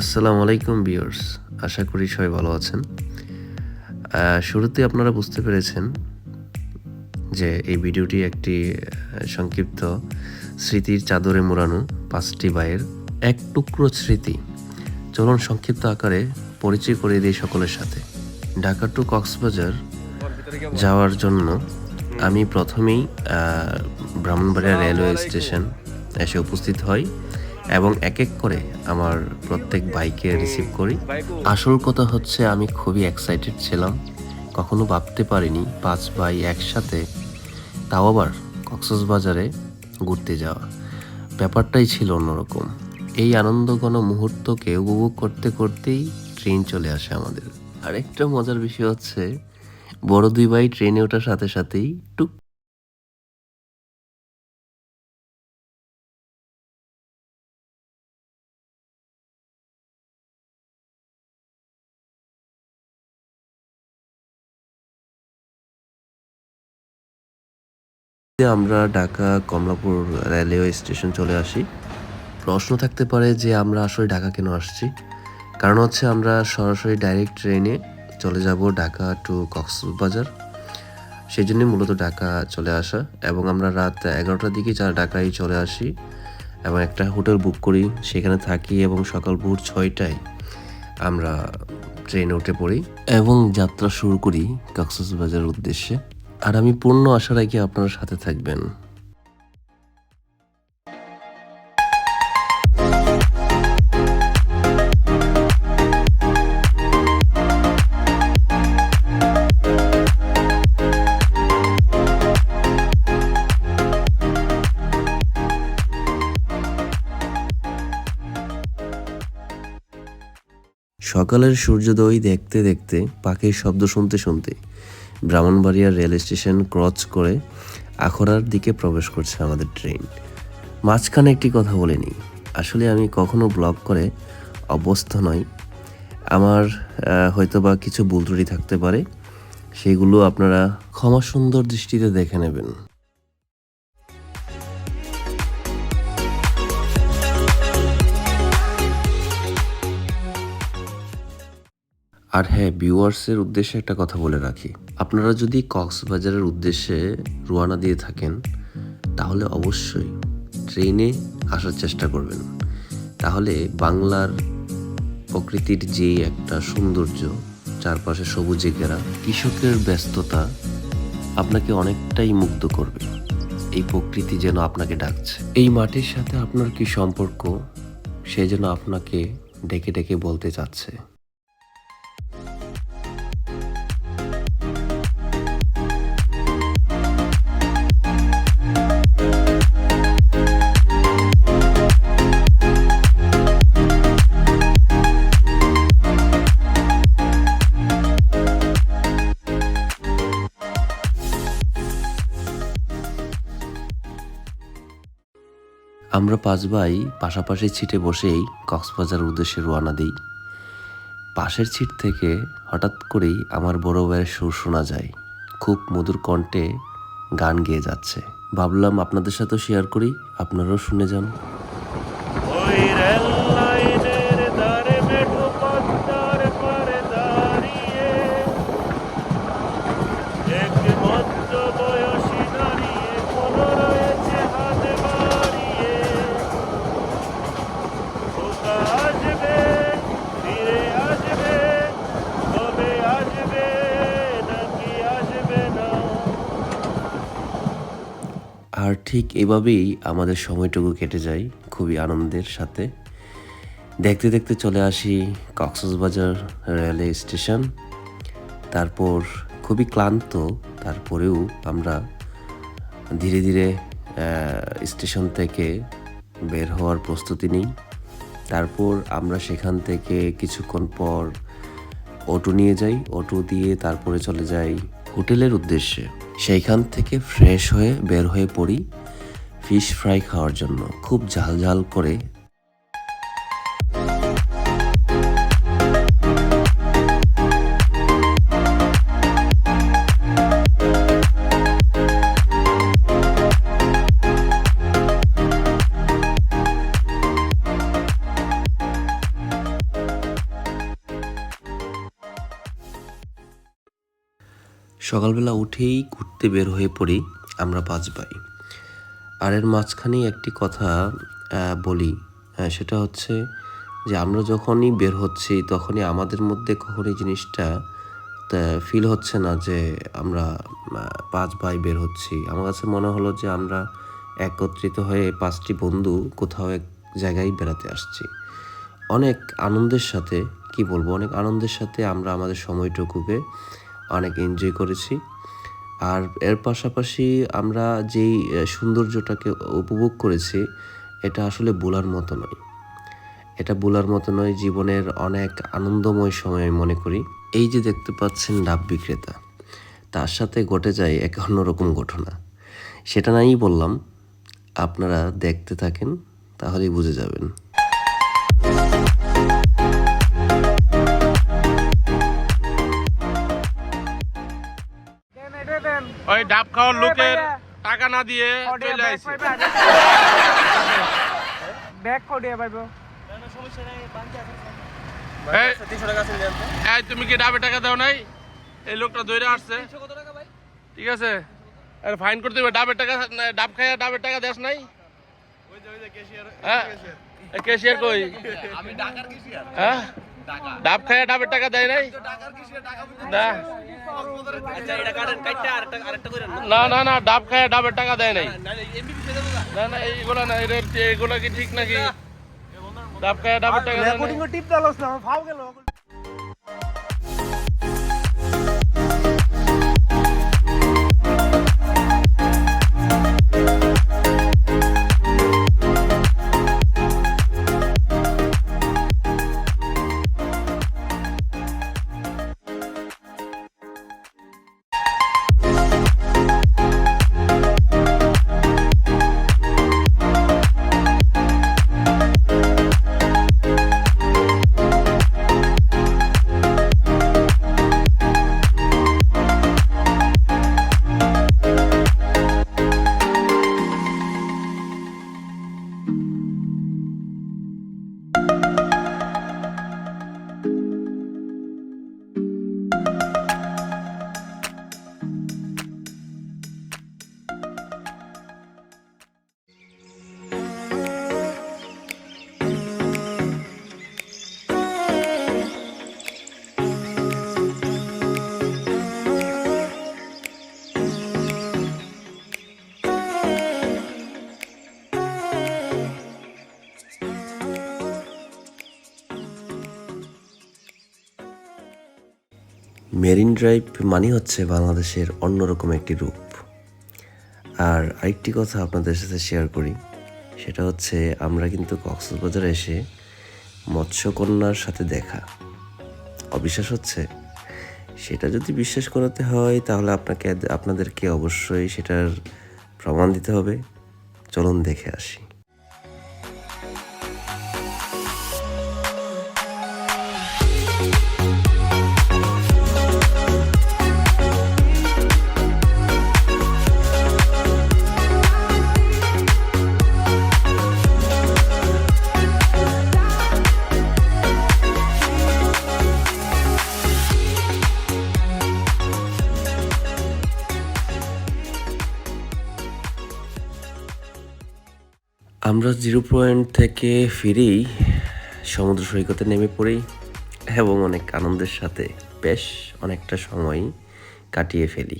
আসসালামু আলাইকুম বিয়ার্স আশা করি সবাই ভালো আছেন। শুরুতে আপনারা বুঝতে পেরেছেন যে এই ভিডিওটি একটি সংক্ষিপ্ত স্মৃতির চাদরে মোড়ানো পাঁচটি বাইয়ের এক টুকরো স্মৃতি। চলুন সংক্ষিপ্ত আকারে পরিচয় করে দিই সকলের সাথে। ঢাকা টু কক্সবাজার যাওয়ার জন্য আমি প্রথমেই ব্রাহ্মণবাড়িয়া রেলওয়ে স্টেশন এসে উপস্থিত হই। এবং এক এক করে আমার প্রত্যেক বাইকে রিসিভ করি। আসল কথা হচ্ছে, আমি খুবই এক্সাইটেড ছিলাম। কখনো ভাবতে পারিনি পাঁচ ভাই একসাথে, তাও আবার কক্সবাজারে ঘুরতে যাওয়া। ব্যাপারটাই ছিল অন্যরকম। এই আনন্দঘন মুহূর্তকে উপভোগ করতে করতেই ট্রেন চলে আসে আমাদের। আরেকটা মজার বিষয় হচ্ছে, বড় দুই ভাই ট্রেনে ওঠার সাথে সাথেই টুক আমরা ঢাকা কমলাপুর রেলওয়ে স্টেশন চলে আসি। প্রশ্ন থাকতে পারে যে আমরা আসলে ঢাকা কেন আসছি? কারণ হচ্ছে আমরা সরাসরি ডাইরেক্ট ট্রেনে চলে যাব ঢাকা টু কক্সবাজার। সেই জন্যই মূলত ঢাকা চলে আসা এবং আমরা রাত এগারোটার দিকে যা ঢাকায় চলে আসি এবং একটা হোটেল বুক করি। সেখানে থাকি এবং সকাল ভোর ছয়টায় আমরা ট্রেনে উঠে পড়ি এবং যাত্রা শুরু করি কক্সবাজারের উদ্দেশ্যে। আর আমি পূর্ণ আশা রাখি আপনারা সাথে থাকবেন। সকালের সূর্যোদয় দেখতে দেখতে পাখির শব্দ শুনতে শুনতে ব্রাহ্মণবাড়িয়া রেল স্টেশন ক্রস করে আখড়ার দিকে প্রবেশ করছে আমাদের ট্রেন। মাঝখানে একটি কথা বলিনি আসলে আমি কখনো ব্লগ করে অভ্যস্ত নই। আমার আহ, হয়তোবা কিছু ভুল ত্রুটি থাকতে পারে। সেগুলো আপনারা ক্ষমা সুন্দর দৃষ্টিতে দেখে নেবেন। আর হ্যাঁ ভিউয়ার্সের উদ্দেশ্যে একটা কথা বলে রাখি। আপনারা যদি কক্সবাজারের উদ্দেশ্যে রোয়ানা দিয়ে থাকেন, তাহলে অবশ্যই ট্রেনে আসার চেষ্টা করবেন। তাহলে বাংলার প্রকৃতির যে একটা সৌন্দর্য, চারপাশে সবুজে ঘেরা কৃষকের ব্যস্ততা আপনাকে অনেকটাই মুগ্ধ করবে। এই প্রকৃতি যেন আপনাকে ডাকছে। এই মাটির সাথে আপনার কি সম্পর্ক, সে যেন আপনাকে ডেকে ডেকে বলতে চাচ্ছে। আমরা পাঁচ ভাই পাশাপাশি ছিটে বসেই কক্সবাজার উদ্দেশ্যে রওনা দিই। পাশের ছিট থেকে হঠাৎ করেই আমার বড় ভাইয়ের সুর শোনা যায়। খুব মধুর কণ্ঠে গান গেয়ে যাচ্ছে। ভাবলাম আপনাদের সাথেও শেয়ার করি, আপনারাও শুনে যান। ঠিক এভাবেই আমাদের সময়টুকু কেটে যায় খুবই আনন্দের সাথে। দেখতে দেখতে চলে আসি কক্সবাজার রেলওয়ে স্টেশন। তারপর খুবই ক্লান্ত, তারপরেও আমরা ধীরে ধীরে স্টেশন থেকে বের হওয়ার প্রস্তুতি নিই। তারপর আমরা সেখান থেকে কিছুক্ষণ পর অটো নিয়ে যাই। অটো দিয়ে তারপরে চলে যাই হোটেলের উদ্দেশ্যে। সেইখান থেকে ফ্রেশ হয়ে বের হয়ে পড়ি ফিশ ফ্রাই খাওয়ার জন্য। খুব ঝাল ঝাল করে সকালবেলা উঠেই ঘুরতে বের হয়ে পড়ি আমরা পাঁচ ভাই। আর এর মাঝখানেই একটি কথা বলি আহ, সেটা হচ্ছে যে আমরা যখনই বের হচ্ছি তখনই আমাদের মধ্যে কখনই জিনিসটা ফিল হচ্ছে না যে আমরা পাঁচ ভাই বের হচ্ছি। আমার কাছে মনে হলো যে আমরা একত্রিত হয়ে পাঁচটি বন্ধু কোথাও এক জায়গায় বেড়াতে আসছি। অনেক আনন্দের সাথে কি বলব অনেক আনন্দের সাথে আমরা আমাদের সময়টুকুকে অনেক এনজয় করেছি। আর এর পাশাপাশি আমরা যেই সৌন্দর্যটাকে উপভোগ করেছি, এটা আসলে বলার মতো নয়। এটা বলার মতো নয়, জীবনের অনেক আনন্দময় সময় আমি মনে করি। এই যে দেখতে পাচ্ছেন ডাব বিক্রেতা, তার সাথে ঘটে যায় এক অন্যরকম ঘটনা। সেটা নাই বললাম, আপনারা দেখতে থাকেন, তাহলেই বুঝে যাবেন। ওই ডাব খাওয়ার লোকের টাকা না দিয়ে চলে আইছে। ব্যাগ করিয়ে পাইব এই, তুমি কি ডাবে টাকা দাও নাই? এই লোকটা দৌড়ে আসছে। ঠিক আছে? আর ফাইন করতে হবে ডাবের টাকা ডাব খাইয়া ডাবের টাকা দেস নাই? হ্যাঁ? কেশিয়ার কই? হ্যাঁ? ডাব খায় ডাবের টাকা দেয় নাই? না। না। না? না ডাব খায় ডাবের টাকা দেয় নাই। না না এইগুলা না এগুলা কি ঠিক নাকি? ডাব খায় ডাবের টাকা দেয় টিপ না ফাও গেল। মেরিন ড্রাইভ মানে হচ্ছে বাংলাদেশের অন্যরকম একটি রূপ। আর আরেকটি কথা আপনাদের সাথে শেয়ার করি, সেটা হচ্ছে আমরা কিন্তু কক্সবাজারে এসে মৎস্যকন্যার সাথে দেখা। অবিশ্বাস হচ্ছে? সেটা যদি বিশ্বাস করাতে হয়, তাহলে আপনাকে, আপনাদেরকে অবশ্যই সেটার প্রমাণ দিতে হবে। চলুন দেখে আসি। আমরা জিরো পয়েন্ট থেকে ফিরেই সমুদ্র সৈকতে নেমে পড়ি এবং অনেক আনন্দের সাথে বেশ অনেকটা সময় কাটিয়ে ফেলি।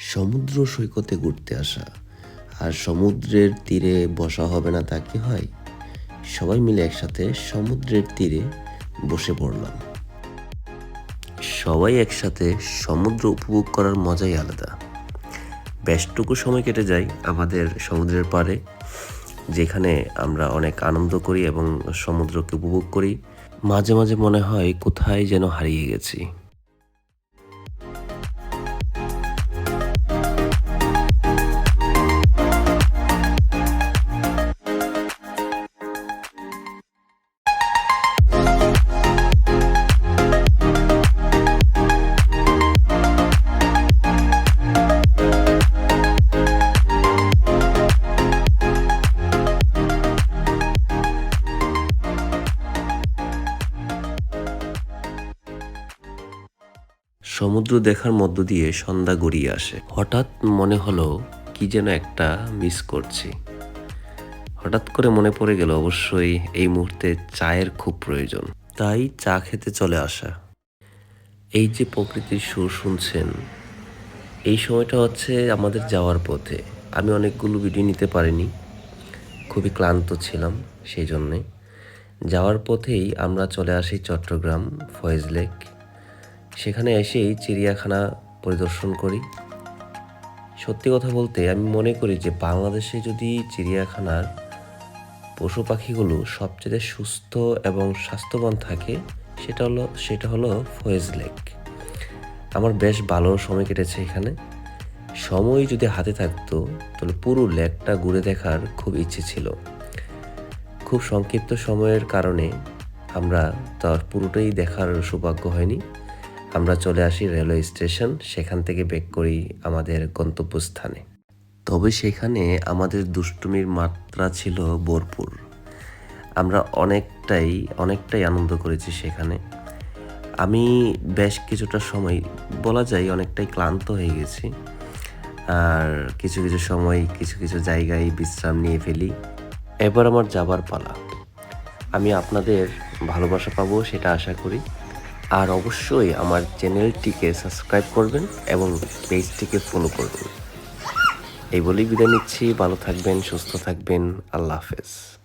সমুদ্র সৈকতে ঘুরতে আসা। আর সমুদ্রের তীরে বসা হবে না তা কি হয়? সবাই মিলে একসাথে সমুদ্রের তীরে বসে পড়লাম। সবাই একসাথে সমুদ্র উপভোগ করার মজাই আলাদা। বেশটুকু সময় কেটে যায় আমাদের সমুদ্রের পাড়ে, যেখানে আমরা অনেক আনন্দ করি এবং সমুদ্রকে উপভোগ করি। মাঝে মাঝে মনে হয় কোথায় যেন হারিয়ে গেছি। সমুদ্র দেখার মধ্য দিয়ে সন্ধ্যা গড়িয়ে আসে। হঠাৎ মনে হলো কি যেন একটা মিস করছি। হঠাৎ করে মনে পড়ে গেল অবশ্যই এই মুহূর্তে চায়ের খুব প্রয়োজন। তাই চা খেতে চলে আসা। এই যে প্রকৃতির সুর শুনছেন, এই সময়টা হচ্ছে আমাদের যাওয়ার পথে। আমি অনেকগুলো ভিডিও নিতে পারিনি। খুবই ক্লান্ত ছিলাম সেই জন্যে। যাওয়ার পথেই আমরা চলে আসি চট্টগ্রাম, ফয়েজ লেক। সেখানে এসেই চিড়িয়াখানা পরিদর্শন করি। সত্যি কথা বলতে আমি মনে করি যে বাংলাদেশে যদি চিড়িয়াখানার পশু পাখিগুলো সবচেয়ে সুস্থ এবং স্বাস্থ্যবান থাকে, সেটা হলো সেটা হলো ফয়েজ লেক। আমার বেশ ভালো সময় কেটেছে এখানে। সময় যদি হাতে থাকতো, তাহলে পুরো লেকটা ঘুরে দেখার খুব ইচ্ছে ছিল। খুব সংক্ষিপ্ত সময়ের কারণে আমরা তার পুরোটাই দেখার সৌভাগ্য হয়নি। আমরা চলে আসি রেলওয়ে স্টেশন, সেখান থেকে বেক করি আমাদের গন্তব্যস্থানে। তবে সেখানে আমাদের দুষ্টুমির মাত্রা ছিল ভরপুর। আমরা অনেকটাই অনেকটাই আনন্দ করেছি সেখানে। আমি বেশ কিছুটা সময়, বলা যায় অনেকটাই ক্লান্ত হয়ে গেছি। আর কিছু কিছু সময়, কিছু কিছু জায়গায় বিশ্রাম নিয়ে ফেলি। এবার আমার যাবার পালা। আমি আপনাদের ভালোবাসা পাবো সেটা আশা করি। আর অবশ্যই আমার চ্যানেলটিকে সাবস্ক্রাইব করবেন এবং পেজটিকে ফলো করবেন। এই বলেই বিদায় নিচ্ছি। ভালো থাকবেন, সুস্থ থাকবেন। আল্লাহ হাফেজ।